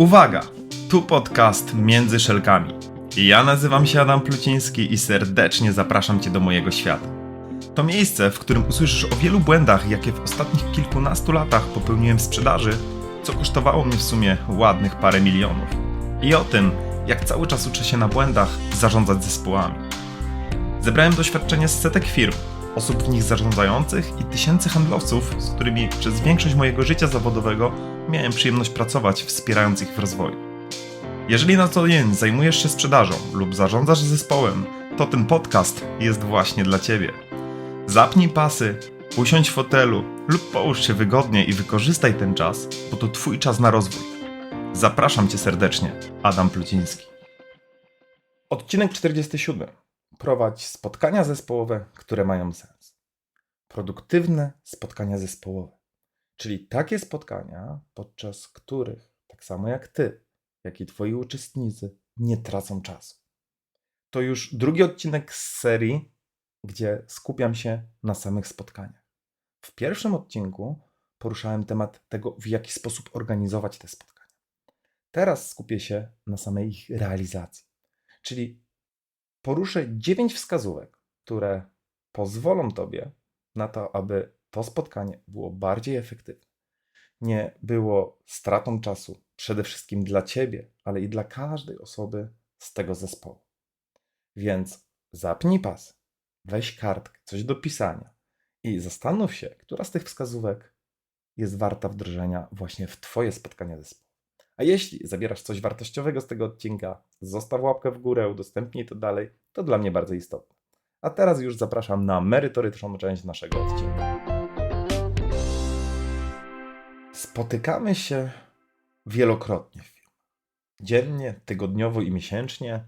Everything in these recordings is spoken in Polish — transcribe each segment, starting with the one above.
Uwaga! Tu podcast Między Szelkami. Ja nazywam się Adam Pluciński i serdecznie zapraszam Cię do mojego świata. To miejsce, w którym usłyszysz o wielu błędach, jakie w ostatnich kilkunastu latach popełniłem w sprzedaży, co kosztowało mnie w sumie ładnych parę milionów. I o tym, jak cały czas uczę się na błędach zarządzać zespołami. Zebrałem doświadczenie z setek firm, osób w nich zarządzających i tysięcy handlowców, z którymi przez większość mojego życia zawodowego miałem przyjemność pracować, wspierając ich w rozwoju. Jeżeli na co dzień zajmujesz się sprzedażą lub zarządzasz zespołem, to ten podcast jest właśnie dla Ciebie. Zapnij pasy, usiądź w fotelu lub połóż się wygodnie i wykorzystaj ten czas, bo to Twój czas na rozwój. Zapraszam Cię serdecznie, Adam Pluciński. Odcinek 47. Prowadź spotkania zespołowe, które mają sens. Produktywne spotkania zespołowe. Czyli takie spotkania, podczas których, tak samo jak Ty, jak i Twoi uczestnicy, nie tracą czasu. To już drugi odcinek z serii, gdzie skupiam się na samych spotkaniach. W pierwszym odcinku poruszałem temat tego, w jaki sposób organizować te spotkania. Teraz skupię się na samej ich realizacji. Czyli poruszę dziewięć wskazówek, które pozwolą Tobie na to, aby to spotkanie było bardziej efektywne. Nie było stratą czasu przede wszystkim dla Ciebie, ale i dla każdej osoby z tego zespołu. Więc zapnij pas, weź kartkę, coś do pisania i zastanów się, która z tych wskazówek jest warta wdrożenia właśnie w Twoje spotkania zespołu. A jeśli zabierasz coś wartościowego z tego odcinka, zostaw łapkę w górę, udostępnij to dalej, to dla mnie bardzo istotne. A teraz już zapraszam na merytoryczną część naszego odcinka. Spotykamy się wielokrotnie w. Dziennie, tygodniowo i miesięcznie.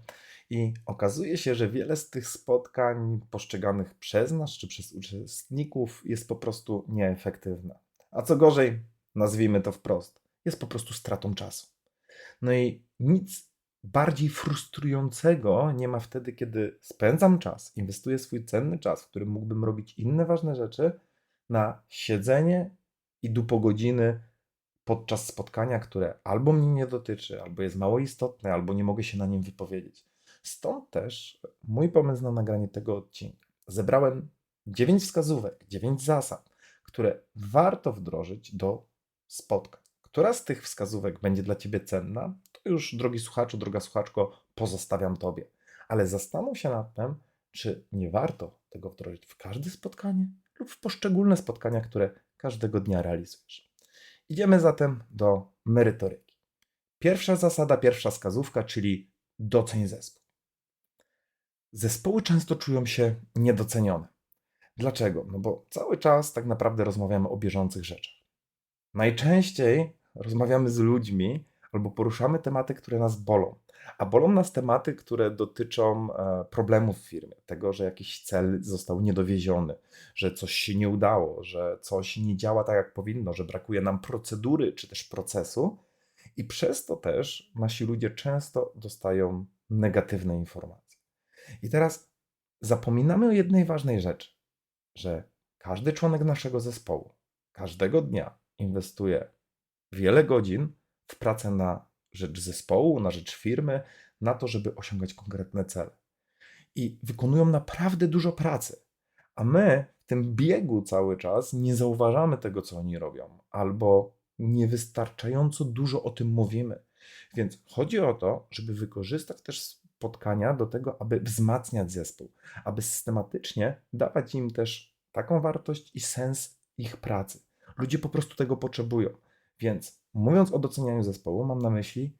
I okazuje się, że wiele z tych spotkań postrzeganych przez nas czy przez uczestników jest po prostu nieefektywne. A co gorzej, nazwijmy to wprost, jest po prostu stratą czasu. No i nic bardziej frustrującego nie ma wtedy, kiedy spędzam czas, inwestuję swój cenny czas, w którym mógłbym robić inne ważne rzeczy, na siedzenie i dupo godziny podczas spotkania, które albo mnie nie dotyczy, albo jest mało istotne, albo nie mogę się na nim wypowiedzieć. Stąd też mój pomysł na nagranie tego odcinka. Zebrałem 9 wskazówek, 9 zasad, które warto wdrożyć do spotkań. Która z tych wskazówek będzie dla Ciebie cenna, to już, drogi słuchaczu, droga słuchaczko, pozostawiam Tobie. Ale zastanów się nad tym, czy nie warto tego wdrożyć w każde spotkanie lub w poszczególne spotkania, które każdego dnia realizujesz. Idziemy zatem do merytoryki. Pierwsza zasada, pierwsza wskazówka, czyli doceń zespół. Zespoły często czują się niedocenione. Dlaczego? No bo cały czas tak naprawdę rozmawiamy o bieżących rzeczach. Najczęściej rozmawiamy z ludźmi albo poruszamy tematy, które nas bolą. A bolą nas tematy, które dotyczą e, problemów w firmie, tego, że jakiś cel został niedowieziony, że coś się nie udało, że coś nie działa tak, jak powinno, że brakuje nam procedury czy też procesu. I przez to też nasi ludzie często dostają negatywne informacje. I teraz zapominamy o jednej ważnej rzeczy, że każdy członek naszego zespołu każdego dnia inwestuje wiele godzin w pracę na rzecz zespołu, na rzecz firmy, na to, żeby osiągać konkretne cele. I wykonują naprawdę dużo pracy. A my w tym biegu cały czas nie zauważamy tego, co oni robią, albo niewystarczająco dużo o tym mówimy. Więc chodzi o to, żeby wykorzystać też spotkania do tego, aby wzmacniać zespół, aby systematycznie dawać im też taką wartość i sens ich pracy. Ludzie po prostu tego potrzebują. Więc mówiąc o docenianiu zespołu, mam na myśli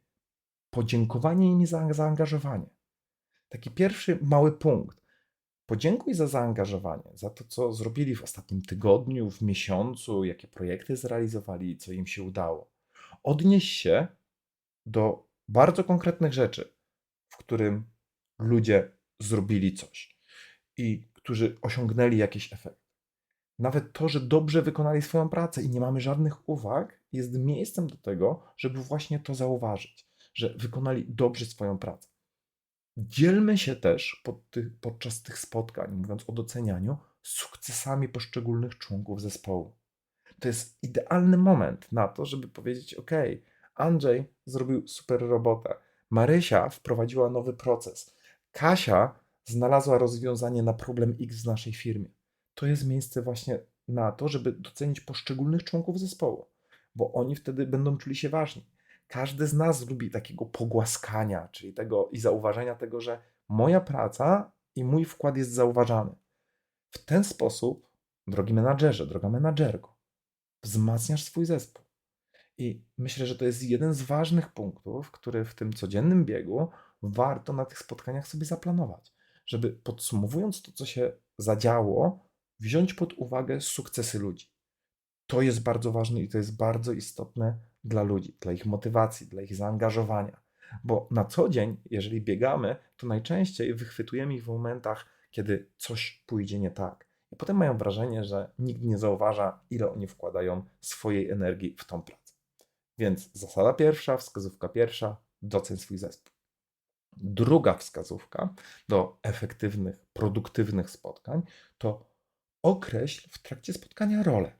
podziękowanie im za zaangażowanie. Taki pierwszy mały punkt. Podziękuj za zaangażowanie, za to, co zrobili w ostatnim tygodniu, w miesiącu, jakie projekty zrealizowali, co im się udało. Odnieś się do bardzo konkretnych rzeczy, w którym ludzie zrobili coś i którzy osiągnęli jakiś efekt. Nawet to, że dobrze wykonali swoją pracę i nie mamy żadnych uwag, jest miejscem do tego, żeby właśnie to zauważyć, że wykonali dobrze swoją pracę. Dzielmy się też pod ty, podczas tych spotkań, mówiąc o docenianiu, sukcesami poszczególnych członków zespołu. To jest idealny moment na to, żeby powiedzieć: OK, Andrzej zrobił super robotę. Marysia wprowadziła nowy proces. Kasia znalazła rozwiązanie na problem X w naszej firmie. To jest miejsce właśnie na to, żeby docenić poszczególnych członków zespołu, bo oni wtedy będą czuli się ważni. Każdy z nas lubi takiego pogłaskania, czyli tego i zauważenia tego, że moja praca i mój wkład jest zauważany. W ten sposób, drogi menadżerze, droga menadżerko, wzmacniasz swój zespół. I myślę, że to jest jeden z ważnych punktów, który w tym codziennym biegu warto na tych spotkaniach sobie zaplanować, żeby podsumowując to, co się zadziało, wziąć pod uwagę sukcesy ludzi. To jest bardzo ważne i to jest bardzo istotne dla ludzi, dla ich motywacji, dla ich zaangażowania. Bo na co dzień, jeżeli biegamy, to najczęściej wychwytujemy ich w momentach, kiedy coś pójdzie nie tak. I potem mają wrażenie, że nikt nie zauważa, ile oni wkładają swojej energii w tą pracę. Więc zasada pierwsza, wskazówka pierwsza, doceń swój zespół. Druga wskazówka do efektywnych, produktywnych spotkań to określ w trakcie spotkania rolę,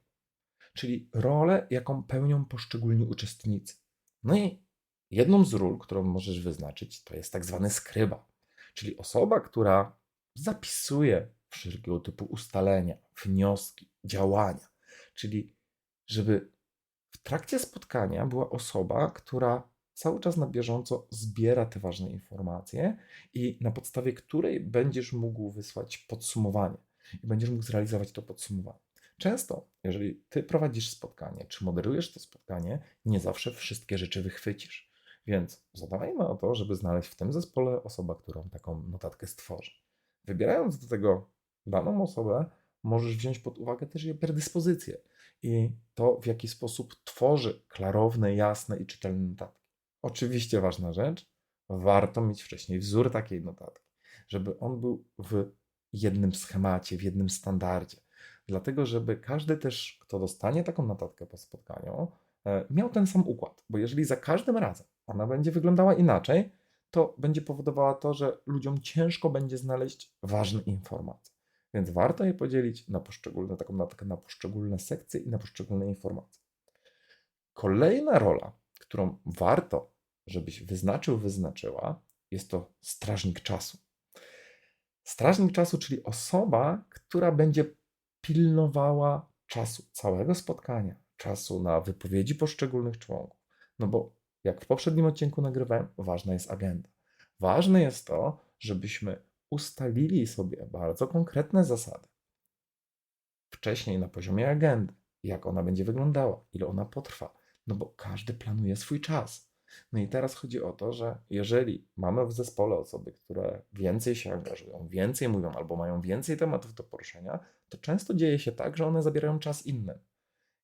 czyli rolę, jaką pełnią poszczególni uczestnicy. No i jedną z ról, którą możesz wyznaczyć, to jest tak zwany skryba, czyli osoba, która zapisuje wszelkiego typu ustalenia, wnioski, działania, czyli żeby w trakcie spotkania była osoba, która cały czas na bieżąco zbiera te ważne informacje i na podstawie której będziesz mógł wysłać podsumowanie i będziesz mógł zrealizować to podsumowanie. Często, jeżeli ty prowadzisz spotkanie, czy moderujesz to spotkanie, nie zawsze wszystkie rzeczy wychwycisz. Więc zadawajmy o to, żeby znaleźć w tym zespole osobę, którą taką notatkę stworzy. Wybierając do tego daną osobę, możesz wziąć pod uwagę też jej predyspozycje i to, w jaki sposób tworzy klarowne, jasne i czytelne notatki. Oczywiście ważna rzecz, warto mieć wcześniej wzór takiej notatki, żeby on był w jednym schemacie, w jednym standardzie. Dlatego, żeby każdy też, kto dostanie taką notatkę po spotkaniu, e, miał ten sam układ. Bo jeżeli za każdym razem ona będzie wyglądała inaczej, to będzie powodowała to, że ludziom ciężko będzie znaleźć ważne informacje. Więc warto je podzielić na poszczególne, taką notatkę na poszczególne sekcje i na poszczególne informacje. Kolejna rola, którą warto, żebyś wyznaczył, wyznaczyła, jest to strażnik czasu. Strażnik czasu, czyli osoba, która będzie pilnowała czasu całego spotkania, czasu na wypowiedzi poszczególnych członków. No bo jak w poprzednim odcinku nagrywałem, ważna jest agenda. Ważne jest to, żebyśmy ustalili sobie bardzo konkretne zasady. Wcześniej na poziomie agendy, jak ona będzie wyglądała, ile ona potrwa, no bo każdy planuje swój czas. No i teraz chodzi o to, że jeżeli mamy w zespole osoby, które więcej się angażują, więcej mówią albo mają więcej tematów do poruszenia, to często dzieje się tak, że one zabierają czas innym.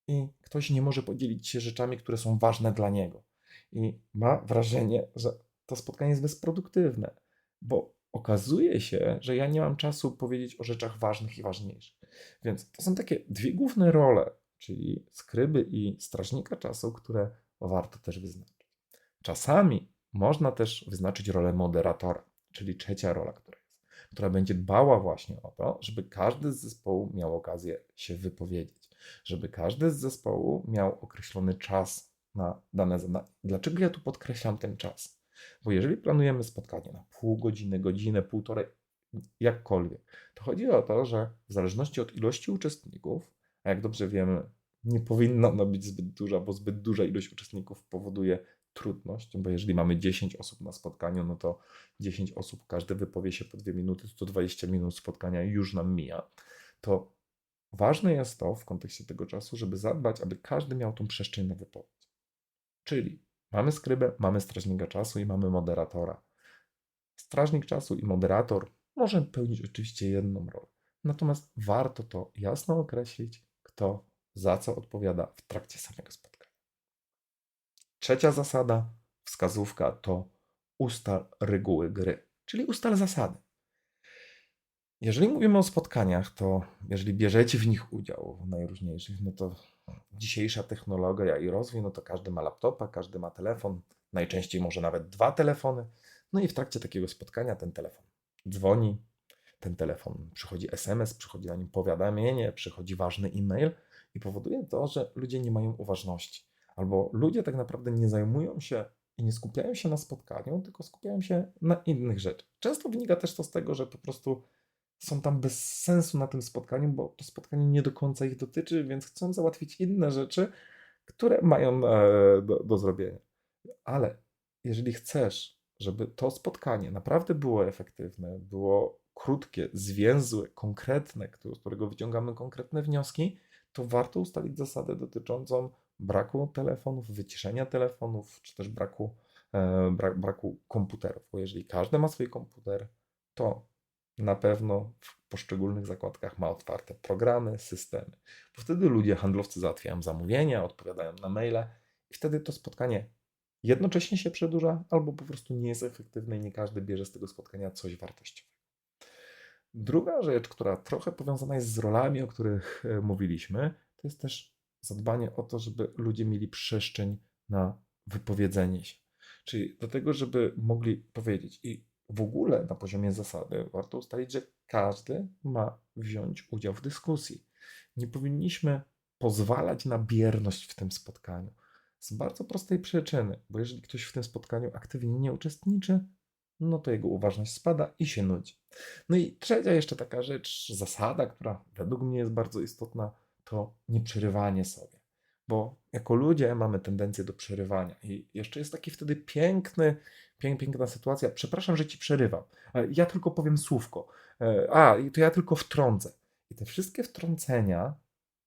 I ktoś nie może podzielić się rzeczami, które są ważne dla niego. I ma wrażenie, że to spotkanie jest bezproduktywne, bo okazuje się, że ja nie mam czasu powiedzieć o rzeczach ważnych i ważniejszych. Więc to są takie dwie główne role, czyli skryby i strażnika czasu, które warto też wyznaczyć. Czasami można też wyznaczyć rolę moderatora, czyli trzecia rola, która jest, która będzie dbała właśnie o to, żeby każdy z zespołu miał okazję się wypowiedzieć, żeby każdy z zespołu miał określony czas na dane zadanie. Dlaczego ja tu podkreślam ten czas? Bo jeżeli planujemy spotkanie na pół godziny, godzinę, półtorej, jakkolwiek, to chodzi o to, że w zależności od ilości uczestników, a jak dobrze wiemy, nie powinna ona być zbyt duża, bo zbyt duża ilość uczestników powoduje trudność, bo jeżeli mamy 10 osób na spotkaniu, no to 10 osób, każdy wypowie się po 2 minuty, to 20 minut spotkania już nam mija. To ważne jest to w kontekście tego czasu, żeby zadbać, aby każdy miał tą przestrzeń na wypowiedź. Czyli mamy skrybę, mamy strażnika czasu i mamy moderatora. Strażnik czasu i moderator może pełnić oczywiście jedną rolę. Natomiast warto to jasno określić, kto za co odpowiada w trakcie samego spotkania. Trzecia zasada, wskazówka to ustal reguły gry, czyli ustal zasady. Jeżeli mówimy o spotkaniach, to jeżeli bierzecie w nich udział, w najróżniejszych, no to dzisiejsza technologia i rozwój, no to każdy ma laptopa, każdy ma telefon, najczęściej może nawet dwa telefony. No i w trakcie takiego spotkania ten telefon dzwoni, ten telefon przychodzi SMS, przychodzi na nim powiadomienie, przychodzi ważny e-mail i powoduje to, że ludzie nie mają uważności albo ludzie tak naprawdę nie zajmują się i nie skupiają się na spotkaniu, tylko skupiają się na innych rzeczach. Często wynika też to z tego, że po prostu są tam bez sensu na tym spotkaniu, bo to spotkanie nie do końca ich dotyczy, więc chcą załatwić inne rzeczy, które mają e, do, do zrobienia. Ale jeżeli chcesz, żeby to spotkanie naprawdę było efektywne, było krótkie, zwięzłe, konkretne, z którego wyciągamy konkretne wnioski, to warto ustalić zasadę dotyczącą braku telefonów, wyciszenia telefonów, czy też braku, e, brak, braku komputerów. Bo jeżeli każdy ma swój komputer, to na pewno w poszczególnych zakładkach ma otwarte programy, systemy. Bo wtedy ludzie, handlowcy załatwiają zamówienia, odpowiadają na maile i wtedy to spotkanie jednocześnie się przedłuża, albo po prostu nie jest efektywne i nie każdy bierze z tego spotkania coś wartościowego. Druga rzecz, która trochę powiązana jest z rolami, o których e, mówiliśmy, to jest też zadbanie o to, żeby ludzie mieli przestrzeń na wypowiedzenie się. Czyli do tego, żeby mogli powiedzieć. I w ogóle na poziomie zasady warto ustalić, że każdy ma wziąć udział w dyskusji. Nie powinniśmy pozwalać na bierność w tym spotkaniu. Z bardzo prostej przyczyny, bo jeżeli ktoś w tym spotkaniu aktywnie nie uczestniczy, no to jego uważność spada i się nudzi. No i trzecia jeszcze taka rzecz, zasada, która według mnie jest bardzo istotna, to nieprzerywanie sobie. Bo jako ludzie mamy tendencję do przerywania. I jeszcze jest taki wtedy piękny, piękna sytuacja. Przepraszam, że ci przerywam. Ja tylko powiem słówko. E, a, to ja tylko wtrącę. I te wszystkie wtrącenia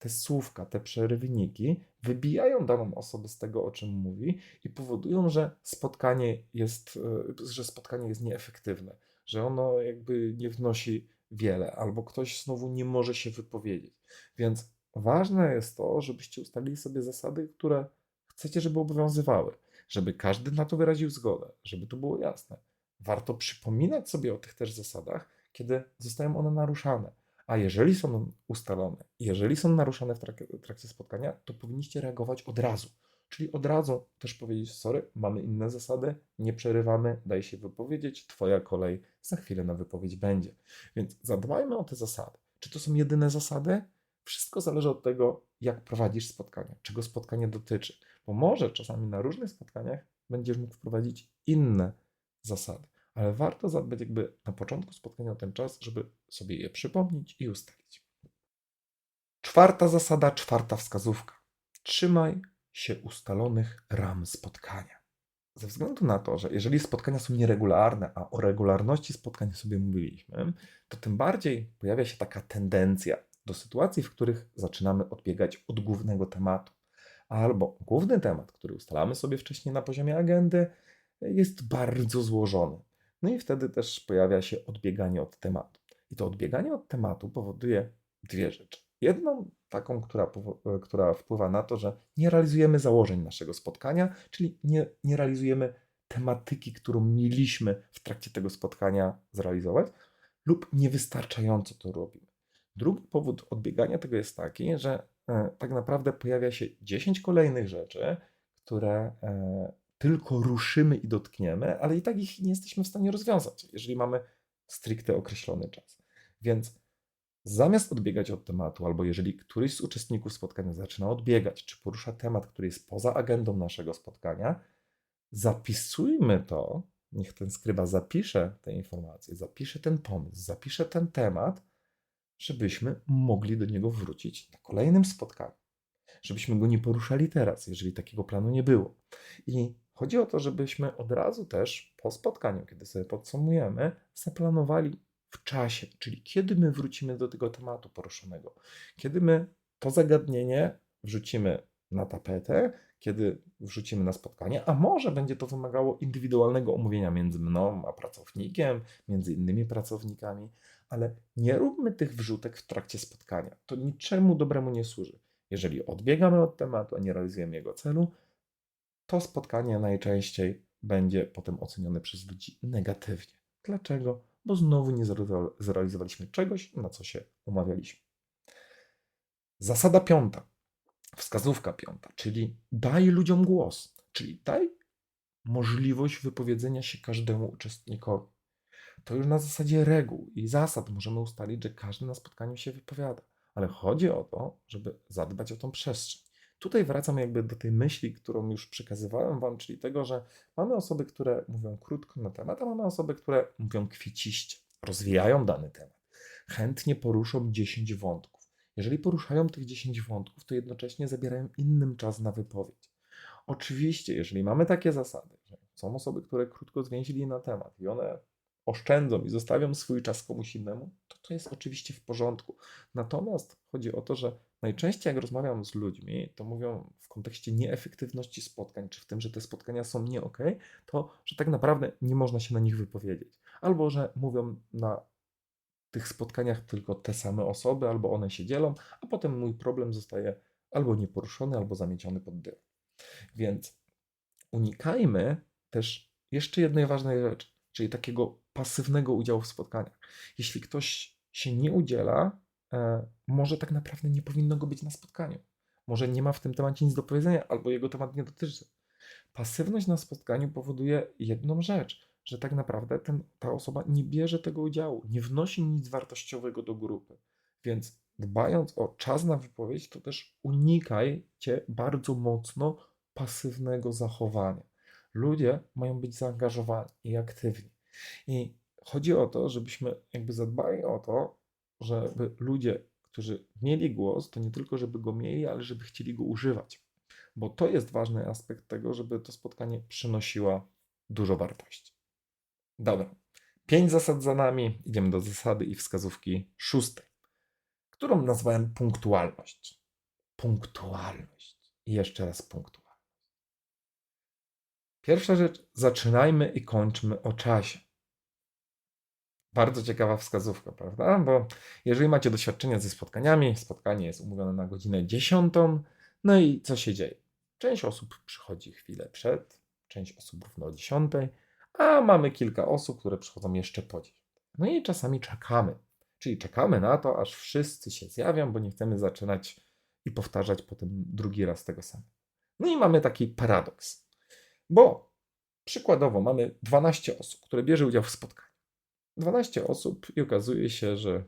te słówka, te przerywniki wybijają daną osobę z tego, o czym mówi i powodują, że spotkanie jest, e, że spotkanie jest nieefektywne, że ono jakby nie wnosi wiele, albo ktoś znowu nie może się wypowiedzieć. Więc ważne jest to, żebyście ustalili sobie zasady, które chcecie, żeby obowiązywały, żeby każdy na to wyraził zgodę, żeby to było jasne. Warto przypominać sobie o tych też zasadach, kiedy zostają one naruszane a jeżeli są ustalone, jeżeli są trakcie, w trakcie spotkania, to powinniście reagować od razu. Czyli od razu też powiedzieć: Sorry, mamy inne zasady, nie przerywamy, daj się wypowiedzieć, Twoja kolej za chwilę na wypowiedź będzie. Więc zadbajmy o te zasady. Czy to są jedyne zasady? Wszystko zależy od tego, jak prowadzisz spotkanie, czego spotkanie dotyczy. Bo może czasami na różnych spotkaniach będziesz mógł wprowadzić inne zasady ale warto zadbać jakby na początku spotkania o ten czas, żeby sobie je przypomnieć i ustalić. Czwarta zasada, czwarta wskazówka. Trzymaj się ustalonych ram spotkania. Ze względu na to, że jeżeli spotkania są nieregularne, a o regularności spotkań sobie mówiliśmy, to tym bardziej pojawia się taka tendencja do sytuacji, w których zaczynamy odbiegać od głównego tematu. Albo główny temat, który ustalamy sobie wcześniej na poziomie agendy, jest bardzo złożony. No i wtedy też pojawia się odbieganie od tematu. I to odbieganie od tematu powoduje dwie rzeczy. Jedną taką, która, która wpływa na to, że nie realizujemy założeń naszego spotkania, czyli nie, nie realizujemy tematyki, którą mieliśmy w trakcie tego spotkania zrealizować, lub niewystarczająco to robimy. Drugi powód odbiegania tego jest taki, że e, tak naprawdę pojawia się 10 kolejnych rzeczy, które e, tylko ruszymy i dotkniemy, ale i tak ich nie jesteśmy w stanie rozwiązać, jeżeli mamy stricte określony czas. Więc zamiast odbiegać od tematu, albo jeżeli któryś z uczestników spotkania zaczyna odbiegać, czy porusza temat, który jest poza agendą naszego spotkania, zapisujmy to, niech ten skryba zapisze te informacje, zapisze ten pomysł, zapisze ten temat, żebyśmy mogli do niego wrócić na kolejnym spotkaniu. Żebyśmy go nie poruszali teraz, jeżeli takiego planu nie było. I Chodzi o to, żebyśmy od razu też po spotkaniu, kiedy sobie podsumujemy, zaplanowali w czasie, czyli kiedy my wrócimy do tego tematu poruszonego, kiedy my to zagadnienie wrzucimy na tapetę, kiedy wrzucimy na spotkanie, a może będzie to wymagało indywidualnego omówienia między mną a pracownikiem, między innymi pracownikami, ale nie róbmy tych wrzutek w trakcie spotkania. To niczemu dobremu nie służy. Jeżeli odbiegamy od tematu, a nie realizujemy jego celu, to spotkanie najczęściej będzie potem ocenione przez ludzi negatywnie. Dlaczego? Bo znowu nie zrealizowaliśmy czegoś, na co się umawialiśmy. Zasada piąta, wskazówka piąta, czyli daj ludziom głos, czyli daj możliwość wypowiedzenia się każdemu uczestnikowi. To już na zasadzie reguł i zasad możemy ustalić, że każdy na spotkaniu się wypowiada, ale chodzi o to, żeby zadbać o tą przestrzeń. Tutaj wracam jakby do tej myśli, którą już przekazywałem Wam, czyli tego, że mamy osoby, które mówią krótko na temat, a mamy osoby, które mówią kwieciście, rozwijają dany temat, chętnie poruszą 10 wątków. Jeżeli poruszają tych 10 wątków, to jednocześnie zabierają innym czas na wypowiedź. Oczywiście, jeżeli mamy takie zasady, że są osoby, które krótko zwięzili na temat i one oszczędzą i zostawią swój czas komuś innemu, to to jest oczywiście w porządku. Natomiast chodzi o to, że najczęściej jak rozmawiam z ludźmi, to mówią w kontekście nieefektywności spotkań, czy w tym, że te spotkania są nie ok, to że tak naprawdę nie można się na nich wypowiedzieć. Albo że mówią na tych spotkaniach tylko te same osoby, albo one się dzielą, a potem mój problem zostaje albo nieporuszony, albo zamieciony pod dywan. Więc unikajmy też jeszcze jednej ważnej rzeczy, czyli takiego pasywnego udziału w spotkaniach. Jeśli ktoś się nie udziela, może tak naprawdę nie powinno go być na spotkaniu. Może nie ma w tym temacie nic do powiedzenia, albo jego temat nie dotyczy. Pasywność na spotkaniu powoduje jedną rzecz, że tak naprawdę ten, ta osoba nie bierze tego udziału, nie wnosi nic wartościowego do grupy. Więc dbając o czas na wypowiedź, to też unikajcie bardzo mocno pasywnego zachowania. Ludzie mają być zaangażowani i aktywni. I chodzi o to, żebyśmy jakby zadbali o to, żeby ludzie, którzy mieli głos, to nie tylko żeby go mieli, ale żeby chcieli go używać. Bo to jest ważny aspekt tego, żeby to spotkanie przynosiło dużo wartości. Dobra. Pięć zasad za nami. Idziemy do zasady i wskazówki szóstej, którą nazwałem punktualność. Punktualność. I jeszcze raz punktualność. Pierwsza rzecz, zaczynajmy i kończmy o czasie. Bardzo ciekawa wskazówka, prawda? Bo jeżeli macie doświadczenia ze spotkaniami, spotkanie jest umówione na godzinę 10, no i co się dzieje? Część osób przychodzi chwilę przed, część osób równo o 10, a mamy kilka osób, które przychodzą jeszcze po 10. No i czasami czekamy. Czyli czekamy na to, aż wszyscy się zjawią, bo nie chcemy zaczynać i powtarzać potem drugi raz tego samego. No i mamy taki paradoks. Bo przykładowo mamy 12 osób, które bierze udział w spotkaniu. 12 osób i okazuje się, że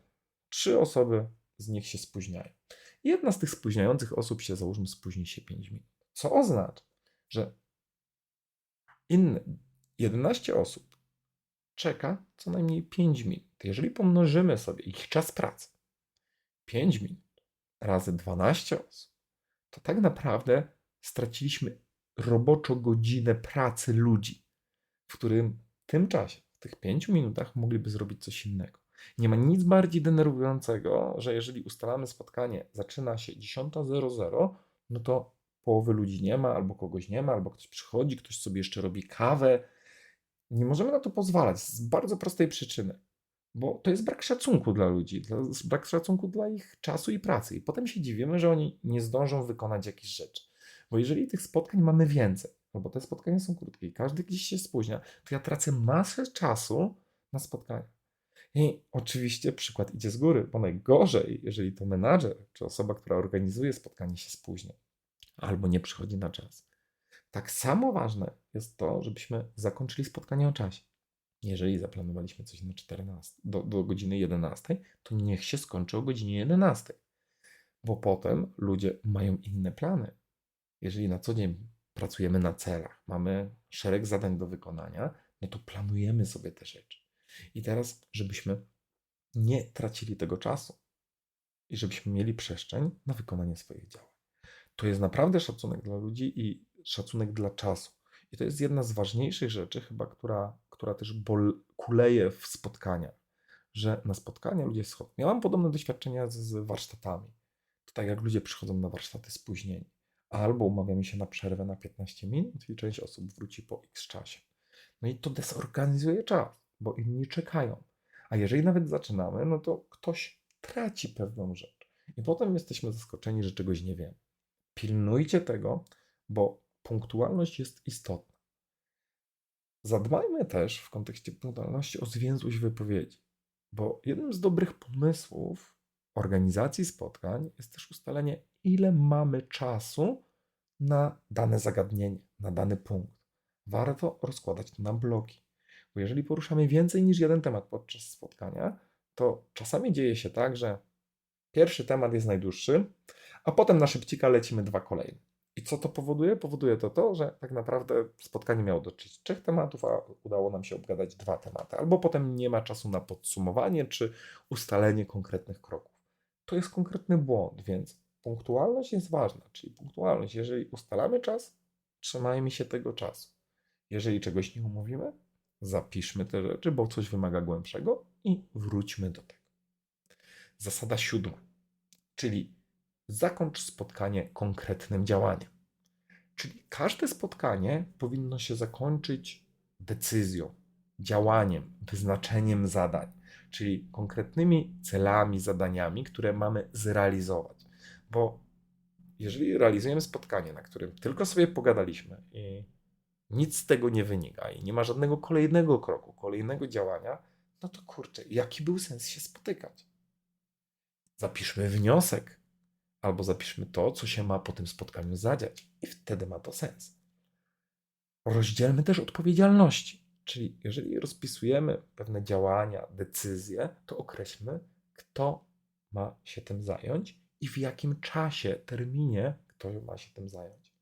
3 osoby z nich się spóźniają. Jedna z tych spóźniających osób się, załóżmy, spóźni się 5 minut. Co oznacza, że inne 11 osób czeka co najmniej 5 minut. Jeżeli pomnożymy sobie ich czas pracy, 5 minut razy 12 osób, to tak naprawdę straciliśmy roboczo godzinę pracy ludzi, w którym w tym czasie, tych pięciu minutach mogliby zrobić coś innego. Nie ma nic bardziej denerwującego, że jeżeli ustalamy spotkanie, zaczyna się 10.00, no to połowy ludzi nie ma, albo kogoś nie ma, albo ktoś przychodzi, ktoś sobie jeszcze robi kawę. Nie możemy na to pozwalać z bardzo prostej przyczyny, bo to jest brak szacunku dla ludzi, brak szacunku dla ich czasu i pracy. I potem się dziwimy, że oni nie zdążą wykonać jakichś rzeczy. Bo jeżeli tych spotkań mamy więcej, no bo te spotkania są krótkie i każdy gdzieś się spóźnia, to ja tracę masę czasu na spotkania. I oczywiście przykład idzie z góry, bo najgorzej, jeżeli to menadżer czy osoba, która organizuje spotkanie się spóźnia albo nie przychodzi na czas. Tak samo ważne jest to, żebyśmy zakończyli spotkanie o czasie. Jeżeli zaplanowaliśmy coś na 14, do, do godziny 11, to niech się skończy o godzinie 11, bo potem ludzie mają inne plany jeżeli na co dzień pracujemy na celach, mamy szereg zadań do wykonania, no to planujemy sobie te rzeczy. I teraz, żebyśmy nie tracili tego czasu i żebyśmy mieli przestrzeń na wykonanie swoich działań. To jest naprawdę szacunek dla ludzi i szacunek dla czasu. I to jest jedna z ważniejszych rzeczy, chyba, która, która też bol, kuleje w spotkaniach, że na spotkania ludzie schodzą. Miałam podobne doświadczenia z, z warsztatami. To tak jak ludzie przychodzą na warsztaty spóźnieni albo umawiamy się na przerwę na 15 minut i część osób wróci po x czasie. No i to dezorganizuje czas, bo inni czekają. A jeżeli nawet zaczynamy, no to ktoś traci pewną rzecz. I potem jesteśmy zaskoczeni, że czegoś nie wiemy. Pilnujcie tego, bo punktualność jest istotna. Zadbajmy też w kontekście punktualności o zwięzłość wypowiedzi, bo jednym z dobrych pomysłów organizacji spotkań jest też ustalenie, ile mamy czasu na dane zagadnienie, na dany punkt. Warto rozkładać to na bloki, bo jeżeli poruszamy więcej niż jeden temat podczas spotkania, to czasami dzieje się tak, że Pierwszy temat jest najdłuższy, a potem na szybcika lecimy dwa kolejne. I co to powoduje? Powoduje to to, że tak naprawdę spotkanie miało dotyczyć trzech tematów, a udało nam się obgadać dwa tematy. Albo potem nie ma czasu na podsumowanie czy ustalenie konkretnych kroków. To jest konkretny błąd, więc punktualność jest ważna. Czyli punktualność, jeżeli ustalamy czas, trzymajmy się tego czasu. Jeżeli czegoś nie umówimy, zapiszmy te rzeczy, bo coś wymaga głębszego i wróćmy do tego. Zasada siódma, czyli zakończ spotkanie konkretnym działaniem. Czyli każde spotkanie powinno się zakończyć decyzją, działaniem, wyznaczeniem zadań, czyli konkretnymi celami, zadaniami, które mamy zrealizować. Bo jeżeli realizujemy spotkanie, na którym tylko sobie pogadaliśmy i nic z tego nie wynika i nie ma żadnego kolejnego kroku, kolejnego działania, no to kurczę, jaki był sens się spotykać? Zapiszmy wniosek, albo zapiszmy to, co się ma po tym spotkaniu zadziać, i wtedy ma to sens. Rozdzielmy też odpowiedzialności, czyli jeżeli rozpisujemy pewne działania, decyzje, to określmy, kto ma się tym zająć i w jakim czasie, terminie kto ma się tym zająć.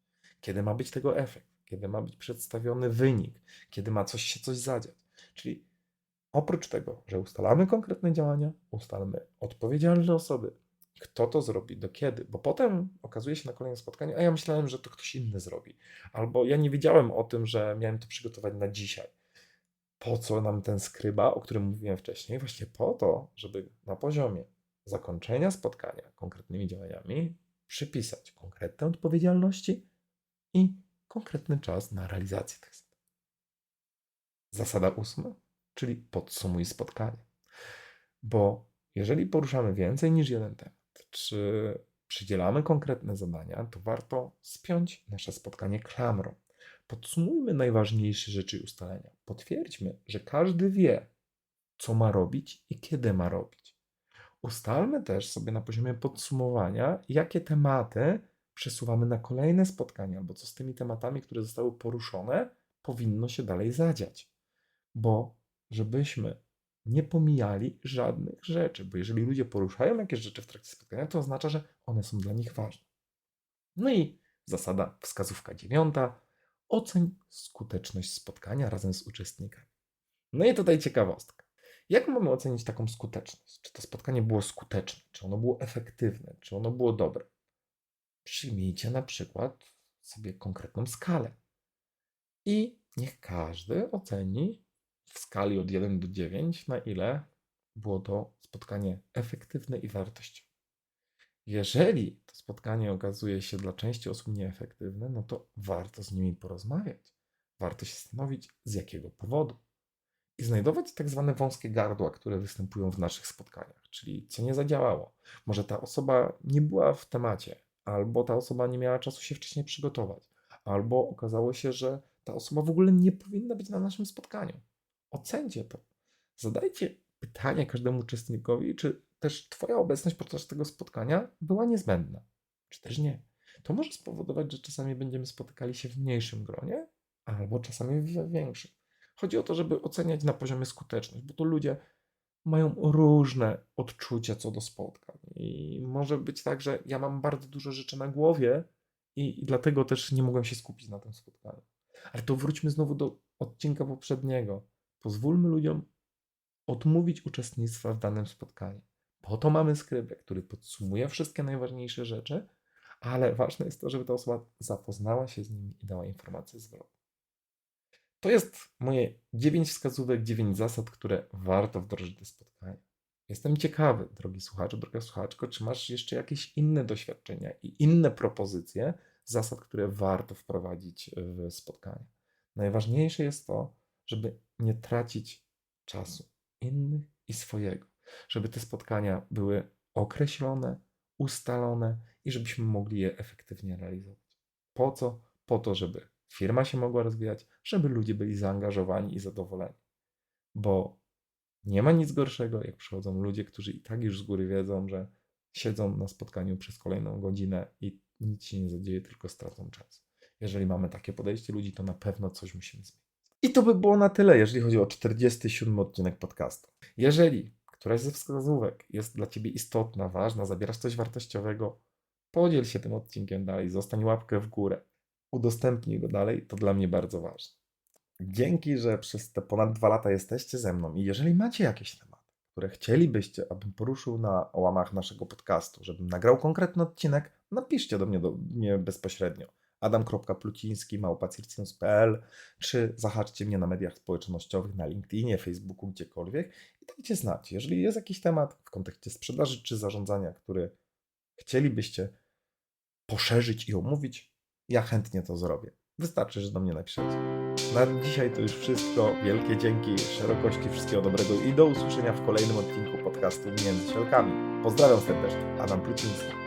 Kiedy ma być tego efekt, kiedy ma być przedstawiony wynik, kiedy ma coś się coś zadziać. Czyli oprócz tego, że ustalamy konkretne działania, ustalmy odpowiedzialne osoby, kto to zrobi, do kiedy, bo potem okazuje się na kolejnym spotkaniu, a ja myślałem, że to ktoś inny zrobi, albo ja nie wiedziałem o tym, że miałem to przygotować na dzisiaj. Po co nam ten skryba, o którym mówiłem wcześniej? Właśnie po to, żeby na poziomie zakończenia spotkania konkretnymi działaniami przypisać konkretne odpowiedzialności i konkretny czas na realizację tych zadań. Zasada ósma, czyli podsumuj spotkanie. Bo jeżeli poruszamy więcej niż jeden temat, czy przydzielamy konkretne zadania, to warto spiąć nasze spotkanie klamrą. Podsumujmy najważniejsze rzeczy i ustalenia. Potwierdźmy, że każdy wie, co ma robić i kiedy ma robić. Ustalmy też sobie na poziomie podsumowania, jakie tematy przesuwamy na kolejne spotkania, albo co z tymi tematami, które zostały poruszone, powinno się dalej zadziać. Bo żebyśmy nie pomijali żadnych rzeczy, bo jeżeli ludzie poruszają jakieś rzeczy w trakcie spotkania, to oznacza, że one są dla nich ważne. No i zasada wskazówka dziewiąta. Oceń skuteczność spotkania razem z uczestnikami. No i tutaj ciekawostka. Jak mamy ocenić taką skuteczność? Czy to spotkanie było skuteczne? Czy ono było efektywne? Czy ono było dobre? Przyjmijcie na przykład sobie konkretną skalę. I niech każdy oceni w skali od 1 do 9, na ile było to spotkanie efektywne i wartościowe. Jeżeli to spotkanie okazuje się dla części osób nieefektywne, no to warto z nimi porozmawiać. Warto się zastanowić, z jakiego powodu. I znajdować tak zwane wąskie gardła, które występują w naszych spotkaniach, czyli co nie zadziałało. Może ta osoba nie była w temacie, albo ta osoba nie miała czasu się wcześniej przygotować, albo okazało się, że ta osoba w ogóle nie powinna być na naszym spotkaniu. Ocencie to. Zadajcie pytanie każdemu uczestnikowi, czy też Twoja obecność podczas tego spotkania była niezbędna, czy też nie. To może spowodować, że czasami będziemy spotykali się w mniejszym gronie, albo czasami w większym. Chodzi o to, żeby oceniać na poziomie skuteczność, bo to ludzie mają różne odczucia co do spotkań. I może być tak, że ja mam bardzo dużo rzeczy na głowie i, i dlatego też nie mogłem się skupić na tym spotkaniu. Ale to wróćmy znowu do odcinka poprzedniego. Pozwólmy ludziom odmówić uczestnictwa w danym spotkaniu. Po to mamy skrybę, który podsumuje wszystkie najważniejsze rzeczy, ale ważne jest to, żeby ta osoba zapoznała się z nimi i dała informację zwrotną. To jest moje 9 wskazówek, 9 zasad, które warto wdrożyć do spotkania. Jestem ciekawy, drogi słuchaczu, droga słuchaczko, czy masz jeszcze jakieś inne doświadczenia i inne propozycje zasad, które warto wprowadzić w spotkanie. Najważniejsze jest to, żeby nie tracić czasu innych i swojego, żeby te spotkania były określone, ustalone i żebyśmy mogli je efektywnie realizować. Po co? Po to, żeby firma się mogła rozwijać, żeby ludzie byli zaangażowani i zadowoleni. Bo nie ma nic gorszego, jak przychodzą ludzie, którzy i tak już z góry wiedzą, że siedzą na spotkaniu przez kolejną godzinę i nic się nie zadzieje, tylko stracą czas. Jeżeli mamy takie podejście ludzi, to na pewno coś musimy zmienić. I to by było na tyle, jeżeli chodzi o 47 odcinek podcastu. Jeżeli któraś ze wskazówek jest dla Ciebie istotna, ważna, zabierasz coś wartościowego, podziel się tym odcinkiem dalej, zostań łapkę w górę, udostępnij go dalej, to dla mnie bardzo ważne. Dzięki, że przez te ponad dwa lata jesteście ze mną i jeżeli macie jakieś tematy, które chcielibyście, abym poruszył na łamach naszego podcastu, żebym nagrał konkretny odcinek, napiszcie do mnie, do mnie bezpośrednio adam.pluciński małpacircinus.pl czy zahaczcie mnie na mediach społecznościowych, na LinkedInie, Facebooku, gdziekolwiek i dajcie znać, jeżeli jest jakiś temat w kontekście sprzedaży czy zarządzania, który chcielibyście poszerzyć i omówić, ja chętnie to zrobię. Wystarczy, że do mnie napiszecie. Na dzisiaj to już wszystko. Wielkie dzięki, szerokości, wszystkiego dobrego i do usłyszenia w kolejnym odcinku podcastu Między Szelkami. Pozdrawiam serdecznie, Adam Pluciński.